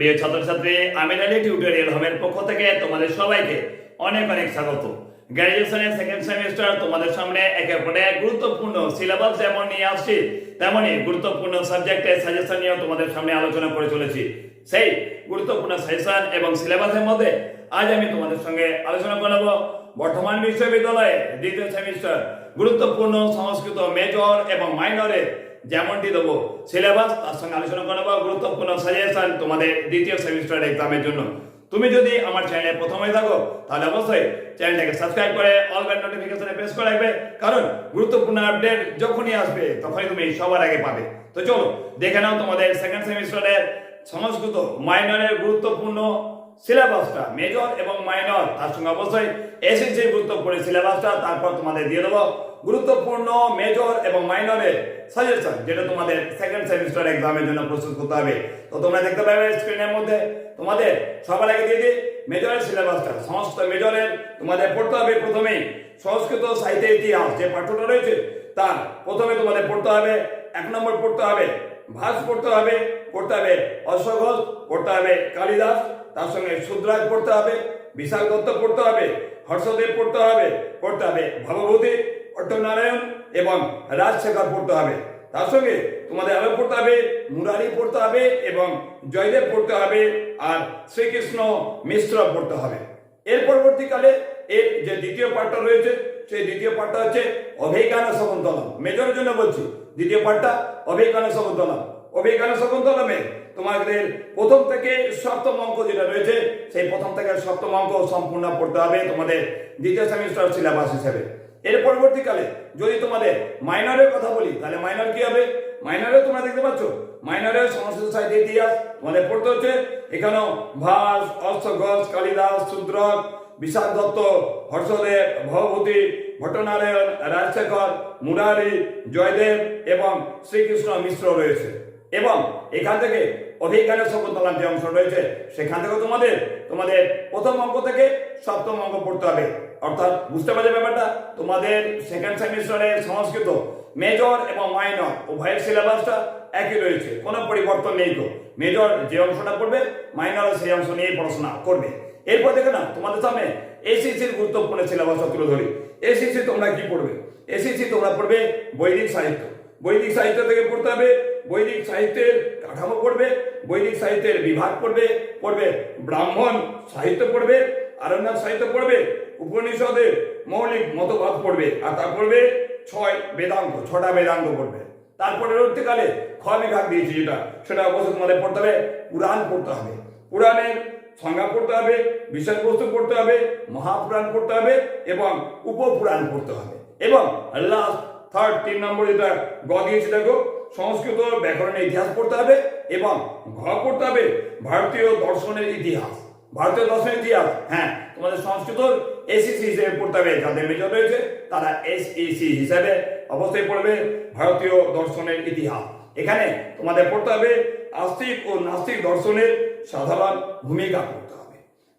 প্রিয় ছাত্রছাত্রী, আমি রানি টিউটোরিয়াল হোমের পক্ষ থেকে তোমাদের সবাইকে অনেক অনেক স্বাগত। গ্র্যাজুয়েশনের সেকেন্ড সেমিস্টার তোমাদের সামনে একের পরে গুরুত্বপূর্ণ সিলেবাস যেমন নিয়ে আসছি, তেমনই গুরুত্বপূর্ণ সাবজেক্টের সাজেশন নিয়ে তোমাদের সামনে আলোচনা করে চলেছি। সেই গুরুত্বপূর্ণ সাজেশন এবং সিলেবাসের মধ্যে আজ আমি তোমাদের সঙ্গে আলোচনা করব বর্তমান বিশ্ববিদ্যালয়ে দ্বিতীয় সেমিস্টার গুরুত্বপূর্ণ সংস্কৃত মেজর এবং মাইনরের যেমনটি দেবো সিলেবাস তার সঙ্গে আলোচনা করব গুরুত্বপূর্ণ সাজেশন তোমাদের দ্বিতীয় সেমিস্টার এক্সামের জন্য। তুমি যদি আমার চ্যানেলে প্রথমে থাকো, তাহলে অবশ্যই চ্যানেলটাকে সাবস্ক্রাইব করে অল বেল নোটিফিকেশনে প্রেস করে রাখবে। কারণ গুরুত্বপূর্ণ আপডেট যখনই আসবে, তখনই তুমি সবার আগে পাবে। তো চলো, দেখে নাও তোমাদের সেকেন্ড সেমিস্টারের সংস্কৃত মাইনরের গুরুত্বপূর্ণ সিলেবাসটা মেজর এবং মাইনর তার সঙ্গে অবশ্যই এসএসসি গুরুত্বপূর্ণ সিলেবাসটা তারপর তোমাদের দিয়ে দেবো। গুরুত্বপূর্ণ মেজর এবং মাইনরের সাজেশন যেটা তোমাদের সেকেন্ড সেমিস্টার এক্সামের জন্য প্রস্তুত করতে হবে। তো তোমরা দেখতে পাবে স্ক্রিনের মধ্যে, তোমাদের সবার আগে দিয়ে দিই মেজরের সিলেবাসটা সমস্ত মেজরের তোমাদের পড়তে হবে প্রথমেই সংস্কৃত সাহিত্যের ইতিহাস যে পাঠ্যটা রয়েছে, তার প্রথমে তোমাদের পড়তে হবে, এক নম্বর পড়তে হবে ভাস, পড়তে হবে পড়তে হবে অশ্বঘোষ পড়তে হবে কালিদাস, তার সঙ্গে শুদ্রাজ পড়তে হবে, বিশাল দত্ত পড়তে হবে, হর্ষদেব পড়তে হবে পড়তে হবে ভবভূতি অট্টনারায়ণ এবং রাজশেখর পড়তে হবে। তার সঙ্গে তোমাদের আরও পড়তে হবে, মুরারি পড়তে হবে এবং জয়দেব পড়তে হবে আর শ্রীকৃষ্ণ মিশ্র পড়তে হবে। এর পরবর্তীকালে এর যে দ্বিতীয় পাঠটা রয়েছে, সেই দ্বিতীয় পাঠটা হচ্ছে অভিজ্ঞান শকুন্তলম। মেজরের জন্য বলছি, দ্বিতীয় পাঠটা অভিজ্ঞান শকুন্তলম। অভিজ্ঞান শকুন্তলমে তোমাদের প্রথম থেকে সপ্তম অঙ্ক যেটা রয়েছে, সেই প্রথম থেকে সপ্তম অঙ্ক সম্পূর্ণ পড়তে হবে তোমাদের দ্বিতীয় সেমিস্টার সিলেবাস হিসেবে। এর পরবর্তীকালে যদি তোমাদের মাইনরের কথা বলি, তাহলে মাইনর কি হবে? মাইনরে তোমরা দেখতে পাচ্ছ মাইনরের সংস্কৃত সাহিত্য ইতিহাস তোমাদের পড়তে হচ্ছে। এখানেও ভাস, অষ্টঘোষ, কালিদাস, শূদ্রক বিশাল দত্ত, হর্ষদেব ভবভূতি ভট্টনারায়ণ, রাজশেখর, মুরারি, জয়দেব এবং শ্রীকৃষ্ণ মিশ্র রয়েছে। এবং এখান থেকে অভিজ্ঞানের শকুন্তলার যে অংশ রয়েছে, সেখান থেকে তোমাদের তোমাদের প্রথম অঙ্ক থেকে সপ্তম অঙ্ক পড়তে হবে। অর্থাৎ বুঝতে পারছ ব্যাপারটা? তোমাদের সেকেন্ড সেমিস্টারে সংস্কৃত মেজর এবং মাইনর উভয়ের সিলেবাসটা একই রয়েছে, কোনো পরিবর্তন নেই তো। মেজর যে অংশটা পড়বে মাইনর সেই অংশ নিয়ে পড়াশোনা করবে। এরপর দেখে না তোমাদের সামনে এসিসির গুরুত্বপূর্ণ সিলেবাসটা তুলে ধরি। এসিসি তোমরা কি পড়বে? এসিসি তোমরা পড়বে বৈদিক সাহিত্য। বৈদিক সাহিত্য থেকে পড়তে হবে, বৈদিক সাহিত্যের কাঠামো পড়বে, বৈদিক সাহিত্যের বিভাগ পড়বে পড়বে ব্রাহ্মণ সাহিত্য পড়বে, আরণ্যক সাহিত্য পড়বে উপনিষদের মৌলিক মতবাদ পড়বে, আর তার পড়বে ছয় বেদান্ত ছটা বেদান্ত পড়বে। তারপরে পরবর্তীকালে খ বিভাগ দিয়েছি যেটা, সেটা অবশ্যই তোমাদের পড়তে হবে, পুরাণ পড়তে হবে। পুরাণের সংজ্ঞা পড়তে হবে, বিষয়বস্তু পড়তে হবে, মহাপুরাণ পড়তে হবে এবং উপপুরাণ পড়তে হবে। এবং লাস্ট থার্ড তিন নম্বর যেটা গ দিয়েছি, দেখো, সংস্কৃত ব্যাকরণের ইতিহাস পড়তে হবে এবং ঘ পড়তে হবে ভারতীয় দর্শনের ইতিহাস। ভারতীয় দর্শনের ইতিহাস হ্যাঁ তোমাদের সংস্কৃত এসিসি হিসেবে পড়তে হবে, যাদের মেজর রয়েছে, তারা এসইসি হিসেবে অবশ্যই পড়বে ভারতীয় দর্শনের ইতিহাস। এখানে তোমাদের পড়তে হবে আস্তিক ও নাস্তিক দর্শনের সাধারণ ভূমিকা পড়তে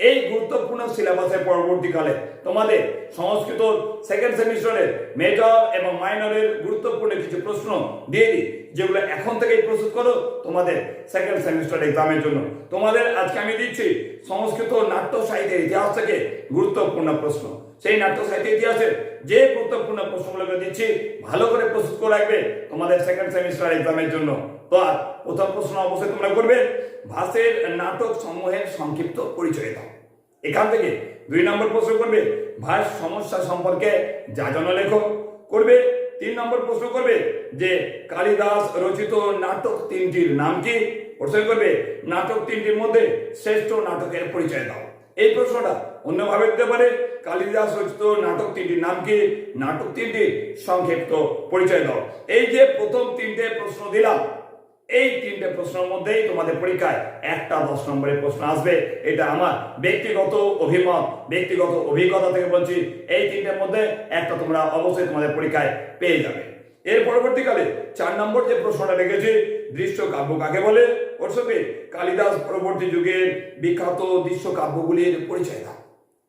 এই গুরুত্বপূর্ণ সিলেবাসে পরবর্তীকালে তোমাদের সংস্কৃত সেকেন্ড সেমিস্টারের মেজর এবং মাইনরের গুরুত্বপূর্ণ কিছু প্রশ্ন দিয়ে দিই, যেগুলো এখন থেকেই প্রস্তুত করো তোমাদের সেকেন্ড সেমিস্টার এক্সামের জন্য। তোমাদের আজকে আমি দিচ্ছি সংস্কৃত নাট্য সাহিত্যের ইতিহাস থেকে গুরুত্বপূর্ণ প্রশ্ন। সেই নাট্য সাহিত্য ইতিহাসের যে গুরুত্বপূর্ণ প্রশ্নগুলোকে দিচ্ছি, ভালো করে প্রস্তুত করে রাখবে তোমাদের সেকেন্ড সেমিস্টার এক্সামের জন্য। তো আর প্রথম প্রশ্ন অবশ্যই তোমরা করবে, ভাষের নাটক সমূহের সংক্ষিপ্ত পরিচয় দাও। এখান থেকে দুই নম্বর প্রশ্ন করবে ভাষ সমস্যা সম্পর্কে যাজন লেখো। করবে, তিন নম্বর প্রশ্ন করবে যে কালিদাস রচিত নাটক তিনটির নাম কি? প্রশ্ন করবে, নাটক তিনটির মধ্যে শ্রেষ্ঠ নাটকের পরিচয় দাও। এই প্রশ্নটা অন্যভাবে দিতে পারে। কালিদাস রচিত নাটক তিনটির নাম কি? নাটক তিনটি, সংক্ষিপ্ত পরিচয় দাও। এই যে প্রথম তিনটে প্রশ্ন দিলাম, এই তিনটে প্রশ্নের মধ্যেই তোমাদের পরীক্ষায় একটা দশ নম্বরের প্রশ্ন আসবে। এটা আমার ব্যক্তিগত অভিমত, ব্যক্তিগত অভিজ্ঞতা থেকে বলছি, এই তিনটের মধ্যে একটা তোমরা অবশ্যই তোমাদের পরীক্ষায় পেয়ে যাবে। এর পরবর্তীকালে চার নম্বর যে প্রশ্নটা রেখেছে দৃশ্য কাব্য কাকে বলে? ওর কালিদাস পরবর্তী যুগের বিখ্যাত দৃশ্য কাব্যগুলির পরিচয় দাও।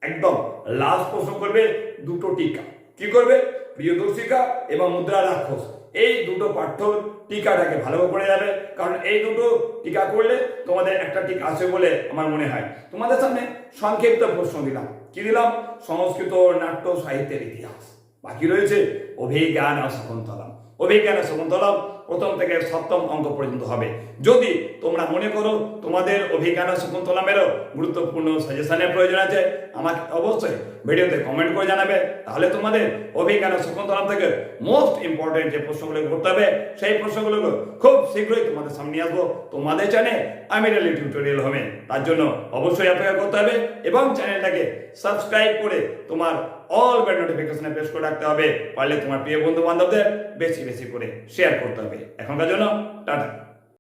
একদম লাস্ট প্রশ্ন করবে, দুটো টিকা। কি করবে? প্রিয়দর্শিকা এবং মুদ্রা রাক্ষস। এই দুটো পাঠ্য টিকাটাকে ভালোভাবে পড়ে যাবে, কারণ এই দুটো টিকা করলে তোমাদের একটা টিকা আছে বলে আমার মনে হয়। তোমাদের সামনে সংক্ষিপ্ত প্রশ্ন দিলাম। কি দিলাম? সংস্কৃত নাট্য সাহিত্যের ইতিহাস। বাকি রয়েছে অভিজ্ঞান শকুন্তলম। অভিজ্ঞান শকুন্তলম প্রথম থেকে সপ্তম অঙ্ক পর্যন্ত হবে। যদি তোমরা মনে করো তোমাদের অভিজ্ঞান শকুন্তলমেরও গুরুত্বপূর্ণ সাজেশনের প্রয়োজন আছে, আমাকে অবশ্যই ভিডিওতে কমেন্ট করে জানাবে। তাহলে তোমাদের অভিজ্ঞান শকুন্তলম থেকে মোস্ট ইম্পর্টেন্ট যে প্রশ্নগুলো করতে হবে, সেই প্রশ্নগুলো খুব শীঘ্রই তোমাদের সামনে আসব। তোমাদের চ্যানেল আমি রেলি টিউটোরিয়াল হবে। তার জন্য অবশ্যই অপেক্ষা করতে হবে এবং চ্যানেলটাকে সাবস্ক্রাইব করে তোমার অল বেল নোটিফিকেশনে প্রেস করে রাখতে হবে। পারলে তোমার প্রিয় বন্ধু বান্ধবদের বেশি বেশি করে শেয়ার করতে হবে। এখনকার জন্য টাটা।